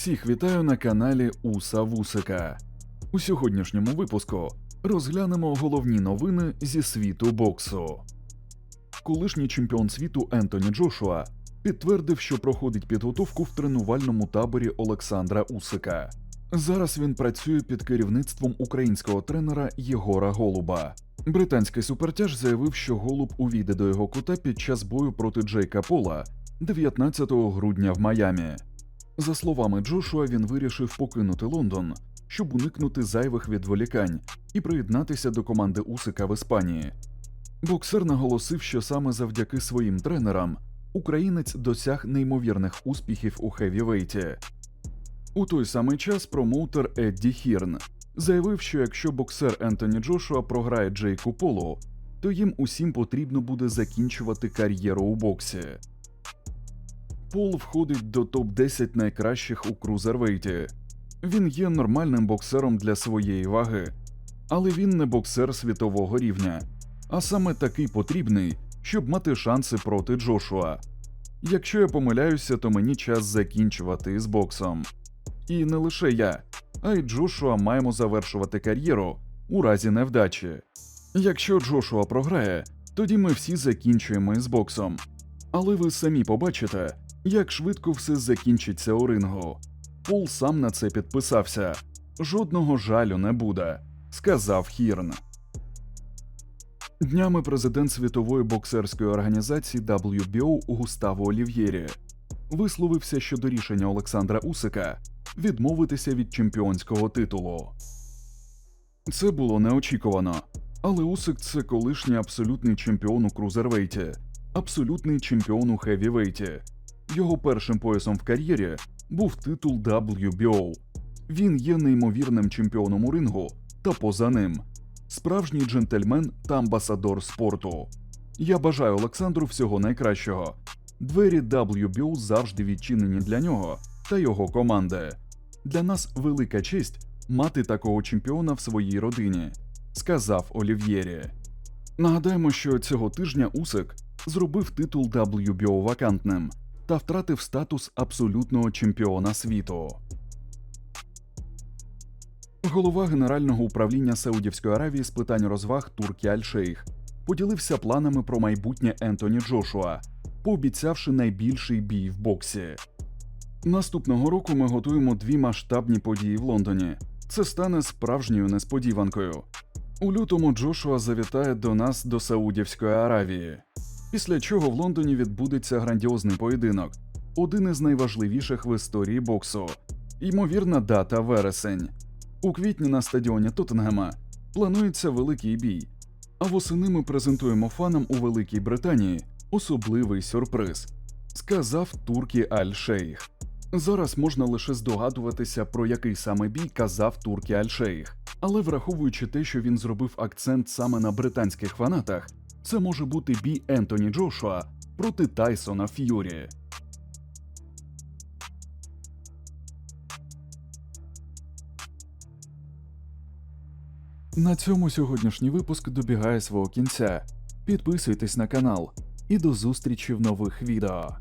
Всіх вітаю на каналі Уса Вусика. У сьогоднішньому випуску розглянемо головні новини зі світу боксу. Колишній чемпіон світу Ентоні Джошуа підтвердив, що проходить підготовку в тренувальному таборі Олександра Усика. Зараз він працює під керівництвом українського тренера Єгора Голуба. Британський супертяж заявив, що Голуб увійде до його кута під час бою проти Джейка Пола 19 грудня в Майамі. За словами Джошуа, він вирішив покинути Лондон, щоб уникнути зайвих відволікань і приєднатися до команди Усика в Іспанії. Боксер наголосив, що саме завдяки своїм тренерам українець досяг неймовірних успіхів у хевівейті. У той самий час промоутер Едді Хірн заявив, що якщо боксер Ентоні Джошуа програє Джейку Полу, то їм усім потрібно буде закінчувати кар'єру у боксі. Пол входить до топ-10 найкращих у крузервейті. Він є нормальним боксером для своєї ваги, але він не боксер світового рівня, а саме такий потрібний, щоб мати шанси проти Джошуа. Якщо я помиляюся, то мені час закінчувати з боксом. І не лише я, а й Джошуа маємо завершувати кар'єру у разі невдачі. Якщо Джошуа програє, тоді ми всі закінчуємо із боксом. Але ви самі побачите, як швидко все закінчиться у рингу. Пол сам на це підписався. Жодного жалю не буде, сказав Хірн. Днями президент світової боксерської організації WBO Густаво Олів'єрі висловився щодо рішення Олександра Усика відмовитися від чемпіонського титулу. Це було неочікувано, але Усик це колишній абсолютний чемпіон у крузервейті, абсолютний чемпіон у хевівейті. Його першим поясом в кар'єрі був титул WBO. Він є неймовірним чемпіоном у рингу та поза ним, справжній джентльмен та амбасадор спорту. Я бажаю Олександру всього найкращого. Двері WBO завжди відчинені для нього та його команди. Для нас велика честь мати такого чемпіона в своїй родині, сказав Олів'єрі. Нагадаємо, що цього тижня Усик зробив титул WBO вакантним та втратив статус абсолютного чемпіона світу. Голова Генерального управління Саудівської Аравії з питань розваг Туркі Аль-Шейх поділився планами про майбутнє Ентоні Джошуа, пообіцявши найбільший бій в боксі. Наступного року ми готуємо дві масштабні події в Лондоні. Це стане справжньою несподіванкою. У лютому Джошуа завітає до нас до Саудівської Аравії, після чого в Лондоні відбудеться грандіозний поєдинок, один із найважливіших в історії боксу. Ймовірна дата вересень. У квітні на стадіоні Тоттенгема планується великий бій. А восени ми презентуємо фанам у Великій Британії особливий сюрприз, сказав Туркі Аль-Шейх. Зараз можна лише здогадуватися, про який саме бій казав Туркі Аль-Шейх. Але враховуючи те, що він зробив акцент саме на британських фанатах, це може бути бій Ентоні Джошуа проти Тайсона Ф'юрі. На цьому сьогоднішній випуск добігає свого кінця. Підписуйтесь на канал і до зустрічі в нових відео.